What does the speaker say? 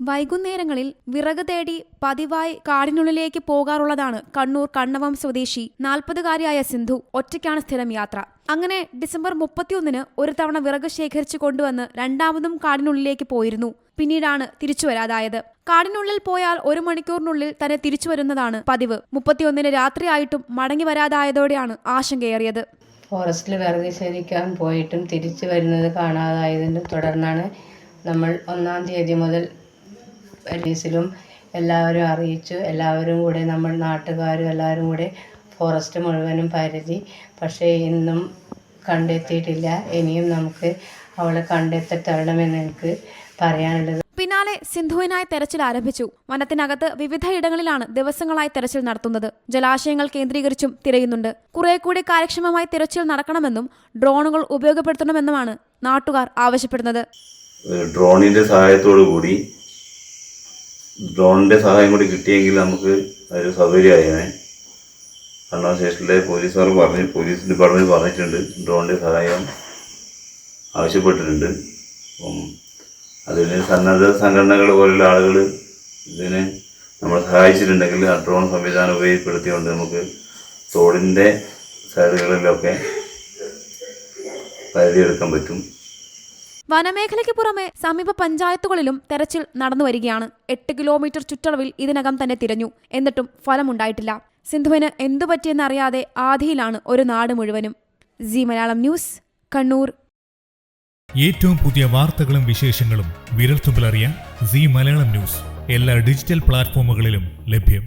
വൈകുന്നേരങ്ങളിൽ വിറക് തേടി പതിവായി കാടിനുള്ളിലേക്ക് പോകാറുള്ളതാണ് കണ്ണൂർ കണ്ണവം സ്വദേശി നാൽപ്പതുകാരിയായ സിന്ധു. ഒറ്റയ്ക്കാണ് സ്ഥിരം യാത്ര. അങ്ങനെ ഡിസംബർ മുപ്പത്തിയൊന്നിന് ഒരു തവണ വിറക് ശേഖരിച്ചു കൊണ്ടുവന്ന് രണ്ടാമതും കാടിനുള്ളിലേക്ക് പോയിരുന്നു. പിന്നീടാണ് തിരിച്ചു വരാതായത്. കാടിനുള്ളിൽ പോയാൽ ഒരു മണിക്കൂറിനുള്ളിൽ തന്നെ തിരിച്ചു വരുന്നതാണ് പതിവ്. മുപ്പത്തിയൊന്നിന് രാത്രിയായിട്ടും മടങ്ങി വരാതായതോടെയാണ് ആശങ്കയേറിയത്. ഫോറസ്റ്റിൽ വിറക് ശേഖരിക്കാൻ പോയിട്ടും തിരിച്ചു വരുന്നത് കാണാതായതിനെ തുടർന്നാണ് നമ്മൾ ഒന്നാം തീയതി മുതൽ പോലീസിലും എല്ലാവരും അറിയിച്ചു. എല്ലാവരും കൂടെ നമ്മൾ നാട്ടുകാരും എല്ലാവരും കൂടെ ഫോറസ്റ്റ് മുഴുവനും പരതി. പക്ഷേ ഇന്നും കണ്ടെത്തിയിട്ടില്ല. ഇനിയും നമുക്ക് അവളെ കണ്ടെത്തി തരണമെന്ന് എനിക്ക് പറയാനുള്ളത്. പിന്നാലെ സിന്ധുവിനായി തെരച്ചിൽ ആരംഭിച്ചു. വനത്തിനകത്ത് വിവിധയിടങ്ങളിലാണ് ദിവസങ്ങളായി തെരച്ചിൽ നടത്തുന്നത്. ജലാശയങ്ങൾ കേന്ദ്രീകരിച്ചും തിരയുന്നുണ്ട്. കുറെ കൂടി കാര്യക്ഷമമായി തിരച്ചിൽ നടക്കണമെന്നും ഡ്രോണുകൾ ഉപയോഗപ്പെടുത്തണമെന്നുമാണ് നാട്ടുകാർ ആവശ്യപ്പെടുന്നത്. ഡ്രോണിന്റെ സഹായത്തോടു കൂടി ഡ്രോണിന്റെ സഹായം കൂടി കിട്ടിയെങ്കിൽ നമുക്ക് ഒരു സൗകര്യമായേനെ. കണ്ണൂർ സ്റ്റേഷനിലെ പോലീസുകാർ പറഞ്ഞ് പോലീസ് ഡിപ്പാർട്ട്മെന്റ് പറഞ്ഞിട്ടുണ്ട്. ഡ്രോണിന്റെ സഹായം ആവശ്യപ്പെട്ടിട്ടുണ്ട്. അപ്പം അതിന് സന്നദ്ധ സംഘടനകൾ പോലുള്ള ആളുകൾ ഇതിന് നമ്മളെ സഹായിച്ചിട്ടുണ്ടെങ്കിൽ ആ ഡ്രോൺ സംവിധാനം ഉപയോഗപ്പെടുത്തിക്കൊണ്ട് നമുക്ക് തോടിന്റെ സൈഡുകളിലൊക്കെ പരിധിയെടുക്കാൻ പറ്റും. വനമേഖലയ്ക്ക് പുറമെ സമീപ പഞ്ചായത്തുകളിലും തെരച്ചിൽ നടന്നു വരികയാണ്. എട്ട് കിലോമീറ്റർ ചുറ്റളവിൽ ഇതിനകം തന്നെ തിരഞ്ഞു. എന്നിട്ടും ഫലമുണ്ടായിട്ടില്ല. സിന്ധുവിന് എന്തു പറ്റിയെന്നറിയാതെ ആധിയിലാണ് ഒരു നാട് മുഴുവനും. Zee Malayalam news Kannur. ഏറ്റവും പുതിയ വാർത്തകളും വിശേഷങ്ങളും വിരൽത്തുമ്പിലറിയാൻ സി മലയാളം ന്യൂസ്. എല്ലാ ഡിജിറ്റൽ പ്ലാറ്റ്ഫോമുകളിലും ലഭ്യം.